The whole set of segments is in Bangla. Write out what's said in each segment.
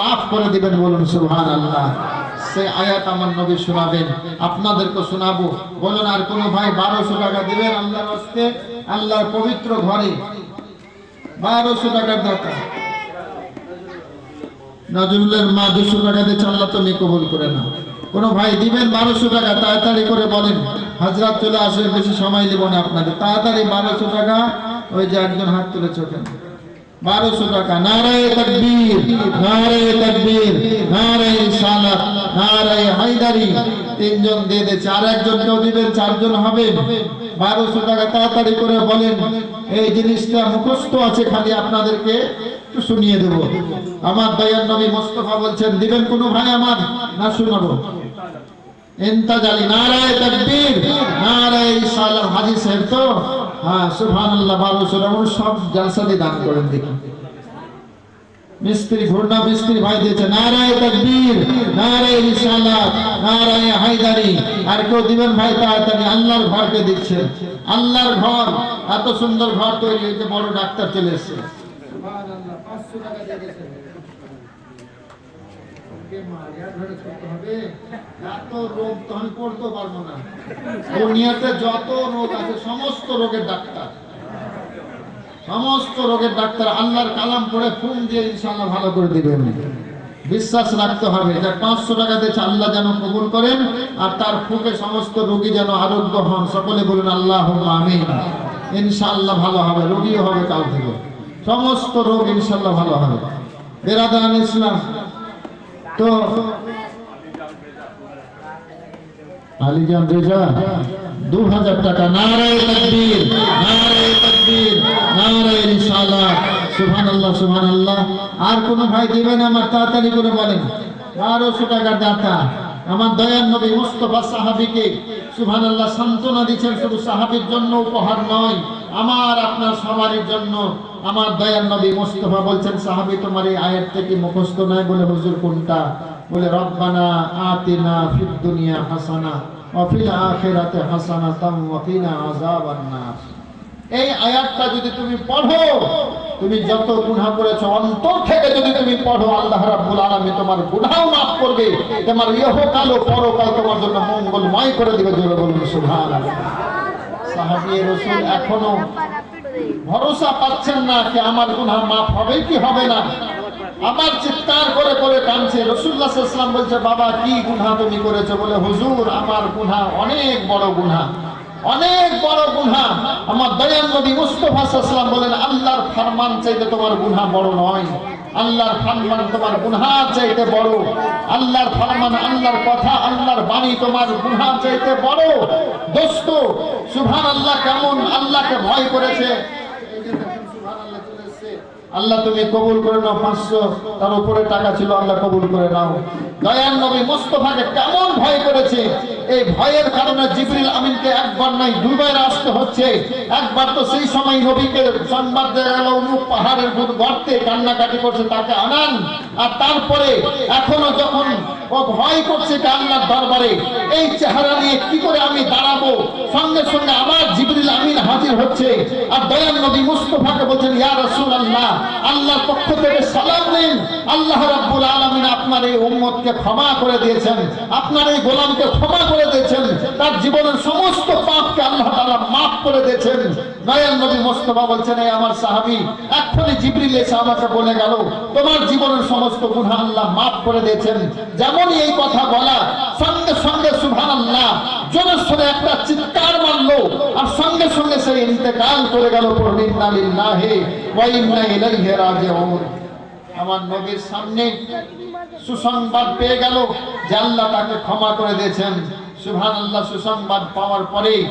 মাফ করে দিবেন বলুন সুবহান আল্লাহ সে আয়াত আমার নবী শোনাবেন। আপনাদেরকে শোনাবো। বলুন, আর কোনো ভাই বারোশো টাকা দিবেন আল্লাহর হস্তে? আল্লাহর পবিত্র ঘরে। বারোশো টাকার দাতা। নজরুলের মা দুশো টাকা দিয়ে আল্লাহ তুমি কবুল করে না কোন ভাই দিবেন বারোশো টাকা, তাড়াতাড়ি করে বলেন, হাজরাত চলে আসবে, বেশি সময় দিব না আপনাদের। তাড়াতাড়ি বারোশো টাকা, ওই যে একজন হাত তুলেছে ওখানে। বারোশো টাকা। নারায় তকবীর নারায় তকবীর, নারায় সালাত, নারায় হায়দারি। তিনজন দিয়ে দিয়েছে আর একজন কেউ দিবেন, চারজন হবে বারোশো টাকা তাড়াতাড়ি করে বলেন, এই জিনিসটা মুখস্থ আছে খালি আপনাদেরকে একটু শুনিয়ে দেব। আমার দয়ার নবী মোস্তফা বলছেন, দিবেন কোনো ভাই আমার? না শুনাবো। ইন্তাজালি, নারায় তাকবীর, নারায় সালাম হাজি সাহেব তো হ্যাঁ সুবহানাল্লাহ বারোশো টাকা সব জালসাতে দান করেন দেখি মিস্ত্রি ঘূর্ণা মিস্ত্রি ভাই দিয়েছে, নারায় তাকবীর, নারায় রিসালাত, নারায় হায়দারি। আর কেউ দিবেন ভাই তাড়াতাড়ি, আল্লাহর ঘরকে দিচ্ছেন। আল্লাহর ঘর, এত সুন্দর ঘর তৈরি হয়েছে, বড় ডাক্তার চলে এসেছে। সুবহানাল্লাহ 500 টাকা দিয়ে মারিয়া ধরে করতে হবে। এত রোগ তো আমি পারব না। দুনিয়াতে যত রোগ আছে, সমস্ত রোগের ডাক্তার। সমস্ত রোগের ডাক্তার আল্লাহর কালাম দিয়ে ইনশাআল্লাহ ভালো করে দিবেন। বিশ্বাস রাখতে হবে যে পাঁচশো টাকা দিয়েছে আল্লাহ যেন কবুল করেন, আর তার ফুকে সমস্ত রোগী যেন আরোগ্য হন। সকলে বলুন আল্লাহ আমিন। ইনশাআল্লাহ ভালো হবে, রোগীও হবে কাল থেকে। সমস্ত রোগ ইনশাল্লাহ ভালো হবে। বেরাদান ইসলাম তো আলিজান রেজা দু হাজার টাকা, নারায় তকবীর নারায় তকবীর, নারায় রিসালাত সুবহানাল্লাহ সুবহানাল্লাহ। আর কোন ভাই দিবেন আমার, তাড়াতাড়ি করে বলেন। বারোশো টাকার দাতা। আমার দয়ার নবী মুস্তফা সাহাবিকে সুবহানাল্লাহ সান্ত্বনা দিচ্ছেন শুধু সাহাবির জন্য উপহার নয়, আমার, আপনার সবারই জন্য। আমার দয়ার নবী মুস্তফা বলছেন, সাহাবি, তোমার এই আয়াত থেকে মুখস্থ নয় বলে হুজুর কোনটা? বলে, রব্বানা আতিনা ফিদ দুনিয়া হাসানা ওয়া ফিল আখিরাতি হাসানাতাম ওয়া কিনা আযাবান নার এই আয়াতটা যদি তুমি পড়ো তুমি যত গুনাহ করেছ, অন্তর থেকে যদি তুমি পড়ো, আল্লাহ রাব্বুল আলামিন তোমার গুনাহও মাফ করবে। তোমার ইহকাল ও পরকাল তোমার জন্য মঙ্গলময় করে দিবে, জোরে বলুন, সুবহানাল্লাহ। সাহাবী রাসূল এখনও ভরসা পাচ্ছেন না যে আমার গুনাহ মাফ হবে কি হবে না। আবার চিৎকার করে করে কাঁদছে। রসুল্লাহ ইসলাম বলছে, বাবা, কি গুনাহ তুমি করেছ? বলে, হুজুর, আমার গুনাহ অনেক বড় গুনাহ। অনেক বড় গুনা আমার দয়াল নবী মুস্তফা সাল্লাম বলেন, আল্লাহর ফরমান চাইতে তোমার গুনাহ বড় নয়। আল্লাহর ফরমান তোমার গুনাহ চাইতে বড়। আল্লাহর ফরমান, আল্লাহর কথা, আল্লাহর বাণী তোমার গুনাহ চাইতে বড়। দোস্ত, সুবহানাল্লাহ কেমন? আল্লাহকে ভয় করেছে এই যে দেখেন সুবহানাল্লাহ চলে এসেছে। আল্লাহ তুমি কবুল করে নাও, পাঁচশো, তার উপরে টাকা ছিল, আল্লাহ কবুল করে নাও। দয়াল নবী মোস্তফাকে কেমন ভয় করেছে? এই ভয়ের কারণে জিবরিল আমিনকে একবার নাই দুইবার আসতে হচ্ছে। একবার তো সেই সময় নবীকে সংবাদ দেওয়া গেল অমুক পাহাড়ের গর্তে কান্নাকাটি করছে, তাকে আনান। আর তারপরে, এখনও যখন ভয় করছে আল্লাহর দরবারে। এই চেহারা নিয়ে কি করে আমি দাঁড়াবো? সঙ্গে সঙ্গে আবার জিবরিল আমিন হাজির হচ্ছে। আর দয়াল মুস্তফাকে বলছেন, ইয়া রাসূলুল্লাহ, আল্লাহর পক্ষ থেকে সালাম নিন। আল্লাহ রাব্বুল আলামিন আপনার এই উম্মতকে ক্ষমা করে দিয়েছেন। আপনার এই গোলামকে ক্ষমা করে দিয়েছেন। তার জীবনের সমস্ত পাপকে আল্লাহ করে দিয়েছেন। দয়াল নবী মুস্তফা বলছেন, এই আমার সাহাবী, এক্ষুনি জিবরিল এসে আমাকে বলে গেল, তোমার জীবনের সমস্ত গুনাহ আল্লাহ মাফ করে দিয়েছেন। যেমনই এই কথা বলা, সঙ্গে সঙ্গে সুবহানাল্লাহ, জোরে সোরে একটা চিৎকার মারলো, আর সঙ্গে সঙ্গে সে ইন্তেকাল করে গেল পড়ুন ইন্না লিল্লাহি ওয়া ইন্না ইলাইহি রাজিউন। আমার নবীর সামনে সুসংবাদ পেয়ে গেল যে আল্লাহ তাকে ক্ষমা করে দিয়েছেন। সুবহানাল্লাহ, সুসংবাদ পাওয়ার পরে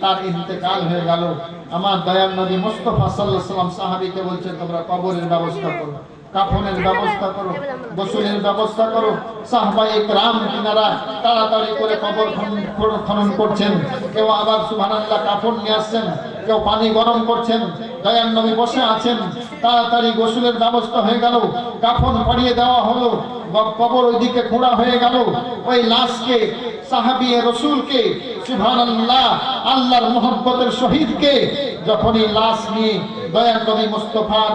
তার ইন্তেকাল হয়ে গেল। আমার দয়াল নবী মুস্তফা আলাইহি সাল্লাম সাহাবীকে বলছেন তোমরা কবরের ব্যবস্থা করো, কাফনের ব্যবস্থা করো, গোসলের ব্যবস্থা করো সাহবাই রাম কিনারা তাড়াতাড়ি করে কবর খনন- করছেন। কেউ আবার সুবহানাল্লাহ কাফন নিয়ে আসছেন, কেউ পানি গরম করছেন, দয়াল নবী বসে আছেন, তাড়াতাড়ি গোসলের ব্যবস্থা হয়ে গেল, কাফন পরিয়ে দেওয়া হলো কবর ওইদিকে খোঁড়া হয়ে গেল, ওই লাশকে রসুলকে আল্লাহর শহীদকে যখনই লাশ নিয়ে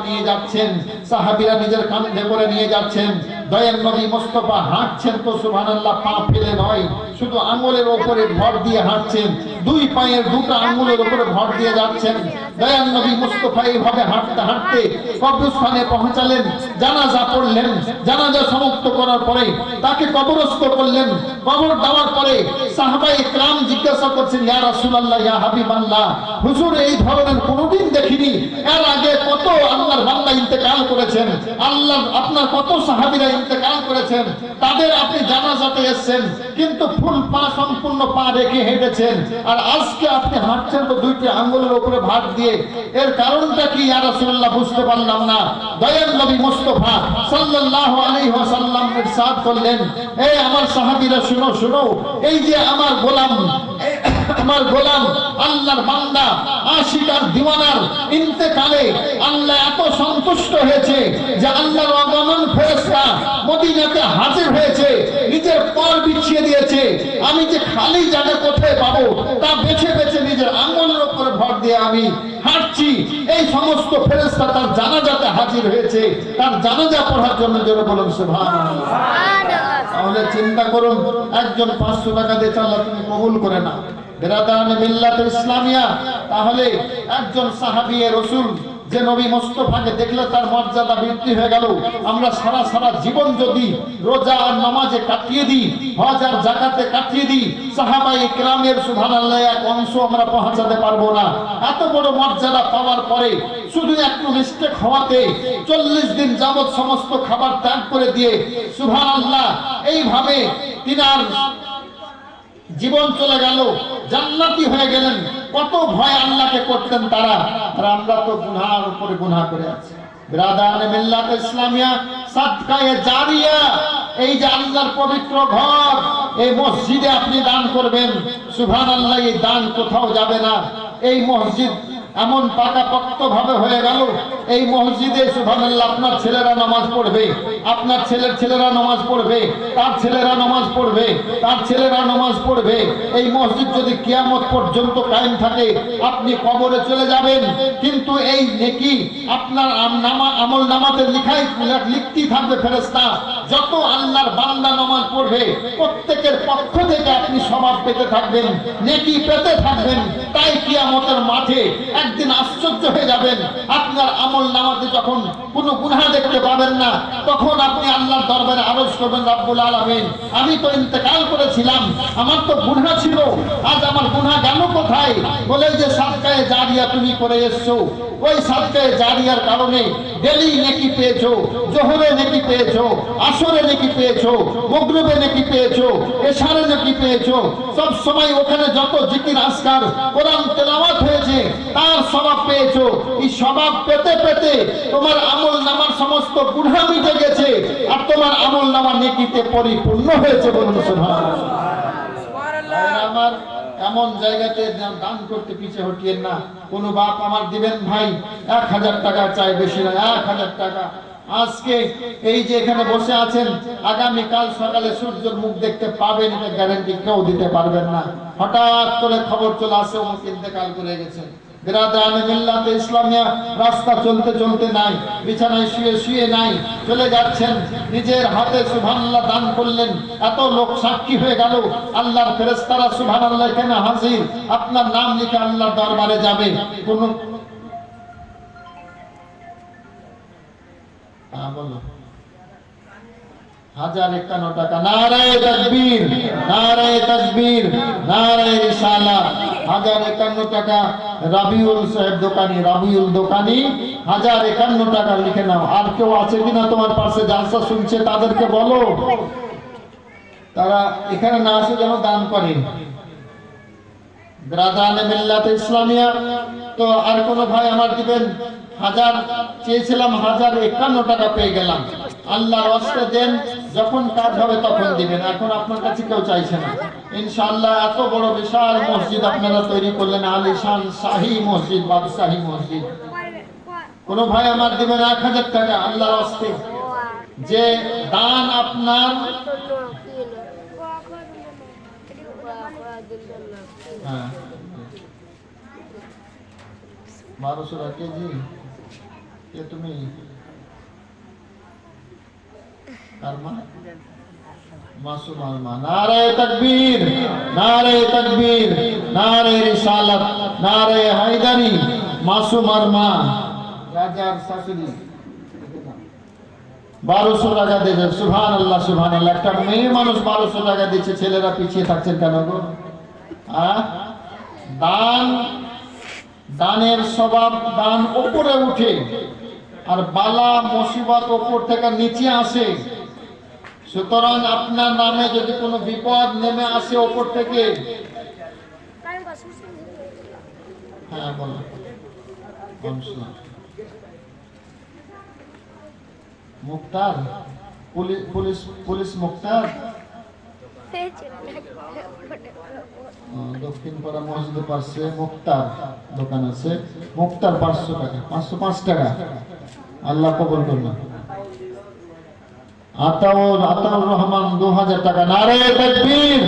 নিয়ে যাচ্ছেন সাহাবিরা নিজের কাঁধে করে নিয়ে যাচ্ছেন দয়ার নবী মুস্তফা হাঁটছেন তো সুবহানাল্লাহ, পা ফেলে নয়, শুধু আঙুলের উপরে ভর দিয়ে হাঁটছেন, দুই পায়ের দুটো আঙুলের উপরে ভর দিয়ে যাচ্ছেন। দয়ার নবী মুস্তফা এইভাবে হাঁটতে হাঁটতে কবরস্থানে পৌঁছালেন, জানাজা পড়লেন, জানাজা সমাপ্ত করার পরে তাকে কবরস্থ করলেন। কবর দেওয়ার পরে সাহাবাই ক্রাম জিজ্ঞাসা করছেন, ইয়া রাসূলুল্লাহ, ইয়া হাবিবাল্লাহ, হুজুর, এই ধরনের কোনোদিন দেখিনি। এর আগে কত আল্লাহর বান্দা ইন্তেকাল করেছেন। আল্লাহ, আপনার কত সাহাবীরা ইন্তেকাল করেছেন, তাদের আপনি জানাজাতে কিন্তু ফুল পা সম্পূর্ণ পা রেখে হেঁটেছেন। আর আজকে আপনি হাঁটছেন তো দুইটি আঙ্গুলের উপরে দিয়ে, এর কারণটা কি রাসূলুল্লাহ বুঝতে পারলাম না। দয়াল নবী মুস্তাফা আলাইহি ওয়াসাল্লাম করলেন এই আমার সাহাবীরা, শুনো শুনো, এই যে আমার গোলাম আমার গোলাম আল্লাহর বান্দা আশিক আর দিওয়ানার ইন্তেকালে আল্লাহ এত সন্তুষ্ট হয়েছে যে আল্লাহর অগমন ফেরেশতা মদিনাতে হাজির হয়েছে নিজের পর বিছিয়ে দিয়েছে। আমি যে খালি জায়গা কোথায় পাবো তা বেছে বেছে নিজের আঙ্গুলের উপরে ভর দিয়ে আমি হাঁটছি। এই সমস্ত ফেরেশতা তার জানাজাতে হাজির হয়েছে। তার জানাজা পড়ার জন্য যেন বলুন সুবহানাল্লাহ। তাহলে চিন্তা করুন একজন পাঁচশো টাকা দিয়ে চাল্লা তুমি কবুল করে না ইসলামিয়া, তাহলে একজন সাহাবী রসুল যে নবী মোস্তফাকে দেখলে তার মর্যাদা বৃদ্ধি হয়ে গেল। আমরা সারা সারা জীবন যদি রোজা আর নামাজে কাটিয়ে দিই, হজ আর জাকাতে কাটিয়ে দিই সাহাবাই ইকরামের সুবহানাল্লাহ এক অংশ আমরা পৌঁছাতে পারব না। এত বড় মর্যাদা পাওয়ার পরে শুধু একটু মিস্টেক হওয়াতে চল্লিশ দিন যাবৎ সমস্ত খাবার ত্যাগ করে দিয়ে, সুবহানাল্লাহ, এইভাবে তিনার জীবন চলে গেল, জান্নাতি হয়ে গেলেন। কত ভয় আল্লাহকে করতেন তারা। আর আমরা তো গুনার উপরে গুনাহ করে আছি। বিরাদান মিল্লাত ইসলামিয়া জারিয়া। এই পবিত্র ঘর, এই মসজিদে আপনি দান করবেন। সুবহানাল্লাহ, এই দান কোথাও যাবে না। এই মসজিদ এমন পাকাপোক্ত ভাবে হয়ে গেল এই মসজিদে সুবহানাল্লাহ, আপনার ছেলেরা নামাজ পড়বে, আপনার ছেলের ছেলেরা নামাজ পড়বে, তার ছেলেরা নামাজ পড়বে, তার ছেলেরা নামাজ পড়বে। এই মসজিদ যদি কিয়ামত পর্যন্ত কায়েম থাকে, আপনি কবরে চলে যাবেন। কিন্তু এই নেকি আপনার নামা, আমল নামাতে লিখাই লিখতেই থাকবে ফেরেশতা। যত আল্লাহর বান্দা নামাজ পড়বে, প্রত্যেকের পক্ষ থেকে আপনি স্বভাব পেতে থাকবেন, নেকি পেতে থাকবেন। তাই কিয়ামতের মাঠে একদিন আশ্চর্য হয়ে যাবেন। আপনার আমল নামাতে যখন কোনো গুনাহ দেখতে পাবেন না। তখন আপনি আল্লাহর দরবারে আরজ করবেন, রাব্বুল আলামিন, আমি তো ইন্তেকাল করেছিলাম, আমার তো গুনাহ ছিল, আজ আমার গুনাহ গেল কোথায়? বলে যে, সাদকায়ে জারিয়া তুমি করে এসছো। ওই সাদকায়ে জারিয়ার কারণে ডেলি নেকি পেয়েছ, জোহরে নেকি পেয়েছ, আসরে নেকি পেয়েছ, মগরবে নেকি পেয়েছ, এশারে নেকি পেয়েছ। সব সময় ওখানে যত জিকির আসকার কোরআন তেলাওয়াত হয়েছে, তার স্বভাব পেয়েছ। এই স্বভাব পেতে পেতে তোমার আমল নামার সমস্ত গুণা মিটে গেছে আর তোমার আমল নামা নেকিতে পরিপূর্ণ হয়েছে বলুন আমার এমন জায়গাতে দান- দান করতে পিছে হটিয়েন না। কোন বাপ আমার দিবেন ভাই এক হাজার টাকা চাই বেশি না এক হাজার টাকা। আজকে এই যে এখানে বসে আছেন আগামী কাল সকালে সূর্যের মুখ দেখতে পাবেন এটা গ্যারান্টি কেউ দিতে পারবেন না। হঠাৎ করে খবর চলে আসে অমুক ইন্তেকাল করে গেছেন। রাস্তা চলতে চলতে নাই, বিছানায় শুয়ে শুয়ে নাই, চলে যাচ্ছেন, নিজের হাতে সুবহানাল্লাহ দান করলেন, এত লোক সাক্ষী হয়ে গেল, আল্লাহর ফেরেশতারা সুবহানাল্লাহ এখানে হাজির? আপনার নাম লিখে আল্লাহর দরবারে যাবে, কোন হ্যাঁ বলো। হাজার একান্ন টাকা। নারায় তকবীর নারায় তকবীর, নারায় রিসালাত হাজার একান্ন টাকা রাবিউল সাহেব দোকানি, রাবিউল দোকানি। হাজার একান্ন টাকা লিখে নাও। আর কেউ আছে কিনা তোমার পাশে? জালসা শুনছে তাদেরকে বলো। তারা এখানে না আসে যেন দান করে। ব্রাদানে মিল্লাত ইসলামিয়া। তো আর কোন ভাই আমার দিবেন? হাজার চেয়েছিলাম, হাজার একান্ন টাকা পেয়ে গেলাম। আল্লাহর অস্তে দেন, যখন কাজ হবে তখন দিবেন। এখন আপনার কাছে কেউ চাইছে না। ইনশাআল্লাহ এত বড় বিশাল মসজিদ আপনারা তৈরি করলেন, আলিশান শাহী মসজিদ, বাদশাহী মসজিদ। কোন ভাই আমার দিবেন এক হাজার টাকা, আল্লাহর অস্তে যে দান আপনার হ্যাঁ। বারোশো টাকা কেজি? তুমি? নারায় তাকবীর তাকবীর হায়দারি রাজার শাশুড়ি। বারোশো টাকা দিয়েছে সুভান আল্লাহ সুভান আল্লাহ একটা মেয়ে মানুষ বারোশো টাকা দিচ্ছে, ছেলেরা পিছিয়ে থাকছেন কেন গো? দান, দানের স্বভাব দান উপরে উঠে, আর বালা মুসিবত উপর থেকে নিচে আসে। সুতরাং আপনার নামে যদি কোনো বিপদ নেমে আসে ওপর থেকে। হ্যাঁ বলো। Muktar? Police police police Muktar? দক্ষিণ পাড়া মসজিদের পাশে মুক্তার দোকান আছে। মুক্তার পাঁচশো টাকা, পাঁচশো পাঁচ টাকা। আল্লাহ কবর করবেন আতাউর আতাউর রহমান, দু হাজার টাকা। নারে তকবীর,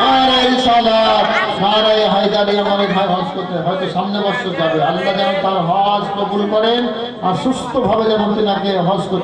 নারে রিসালাত নারে হায়দারি এই ভাই হজ করতে হয়তো সামনে বছর যাবে। আল্লাহ যেন তার হজ কবুল করেন আর সুস্থভাবে যেন তিনাকে হজ করতে